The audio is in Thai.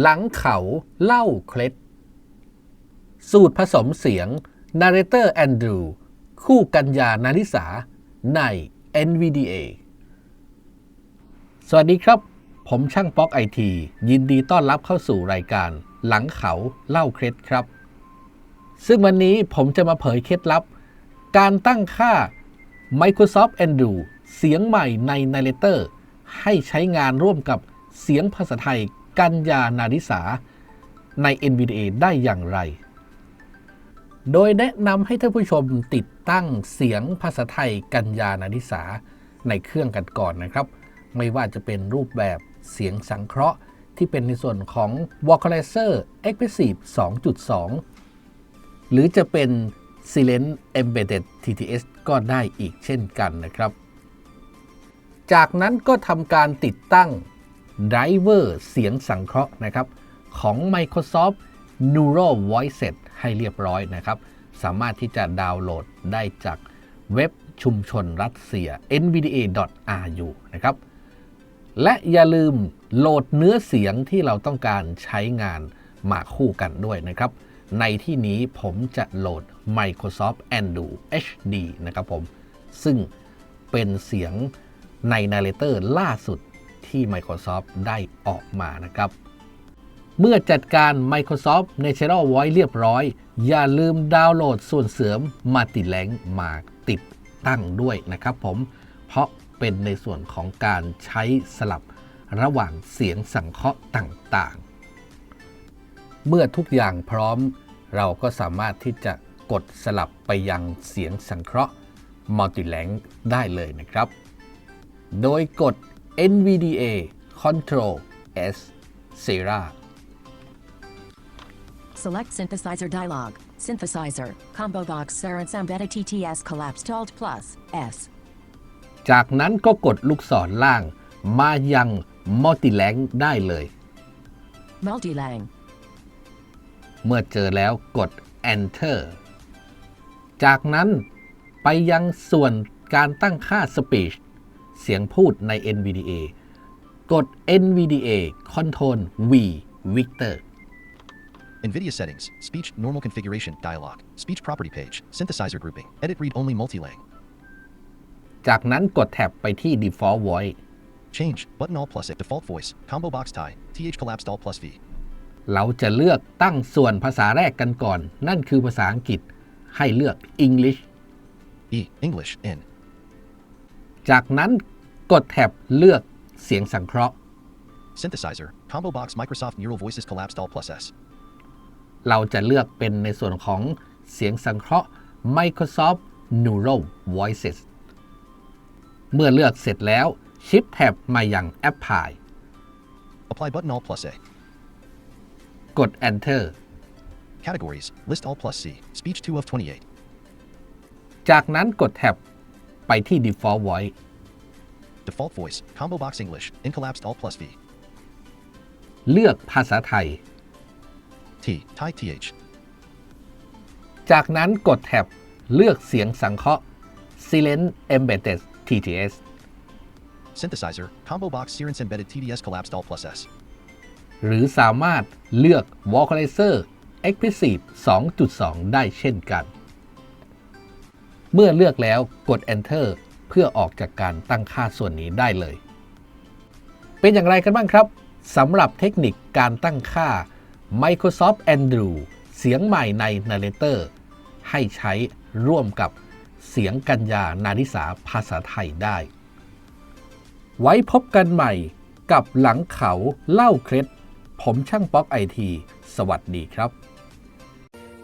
หลังเขาเล่าเคล็ด สูตรผสมเสียงนาร์เรเตอร์แอนดรูคู่กัญญานาริสา ใน NVDA สวัสดีครับ ผมช่างป๊อกไอทียินดีต้อนรับเข้าสู่รายการ หลังเขาเล่าเคล็ดครับ ซึ่งวันนี้ผมจะมาเผยเคล็ดลับ การตั้งค่า Microsoft Andrew เสียงใหม่ใน Narrator ให้ใช้งานร่วมกับเสียงภาษาไทย กัญญานาริสาใน NVDA ได้อย่างไร โดยแนะนำให้ท่านผู้ชมติดตั้งเสียงภาษาไทยกัญญานาริสาในเครื่องกันก่อนนะครับ ไม่ว่าจะเป็นรูปแบบเสียงสังเคราะห์ที่เป็นในส่วนของ Vocalizer Expressive 2.2 หรือจะเป็น Silent Embedded TTS ก็ได้อีกเช่นกันนะครับ จากนั้นก็ทำการติดตั้ง Driver เสียงสังเคราะห์นะครับของ Microsoft Neural Voices ให้เรียบร้อยนะครับ สามารถที่จะดาวน์โหลดได้จากเว็บชุมชนรัสเซีย nvda.ru นะครับ และอย่าลืมโหลดเนื้อเสียงที่เราต้องการใช้งานมาคู่กันด้วยนะครับ ในที่นี้ผมจะโหลด Microsoft Andrew HD นะครับผม ซึ่งเป็นเสียงใน Narrator ล่าสุด ที่ Microsoft ได้ออกมานะครับ เมื่อจัดการ Microsoft Natural Voice เรียบร้อย อย่าลืมดาวน์โหลดส่วนเสริม Multilang มาติดตั้งด้วยนะครับผม เพราะเป็นในส่วนของการใช้สลับระหว่างเสียงสังเคราะห์ต่างๆ เมื่อทุกอย่างพร้อม เราก็สามารถที่จะกดสลับไปยังเสียงสังเคราะห์ Multilang ได้เลยนะครับ โดยกด NVDA Control S Sera Select Synthesizer dialog. Synthesizer. Combo box Serence Embedded TTS Collapsed Alt Plus. S. จากนั้นก็กดลูกศรล่างมายัง Multilang ได้เลย Multilang. เมื่อเจอแล้วกด Enter จากนั้นไปยังส่วนการตั้งค่า Speech เสียงพูดใน NVDA กด NVDA Control V Victor NVIDIA settings, speech normal configuration dialog, speech property page, synthesizer grouping, edit read only multilang, จากนั้นกดแท็บไปที่ Default Voice change button all plus if default voice, combo box tie, th collapsed all plus v, เราจะเลือกตั้งส่วนภาษาแรกกันก่อน นั่นคือภาษาอังกฤษ ให้เลือก English e English in, จากนั้นกดแท็บเลือกเสียงสังเคราะห์ synthesizer, combo box Microsoft Neural Voices collapsed all plus s, เราจะเลือกเป็นในส่วนของเสียงสังเคราะห์ Microsoft Neural Voices เมื่อเลือกเสร็จแล้วชิปแท็บมายัง Apply apply button all plus a, กด Enter categories, list all plus c, speech 2 of 28, จากนั้นกดแท็บ ไปที่ Default Voice default voice, combo box English, in collapsed all plus v, เลือกภาษาไทย t, tie th, จากนั้นกดแท็บเลือกเสียงสังเคราะห์ Silent Embedded TTS synthesizer, combo box Serence embedded TDS collapsed all plus s, หรือสามารถเลือก Vocalizer Expressive 2.2 ได้เช่นกัน เมื่อเลือกแล้วกด Enter เพื่อออกจากการตั้งค่าส่วนนี้ได้เลย เป็นอย่างไรกันบ้างครับสำหรับเทคนิคการตั้งค่า Microsoft Andrew เสียงใหม่ใน Narrator ให้ใช้ร่วมกับเสียงกัญญานาริสาภาษาไทยได้ ไว้พบกันใหม่กับหลังเขาเล่าเคล็ด ผมช่างป๊อกไอที สวัสดีครับ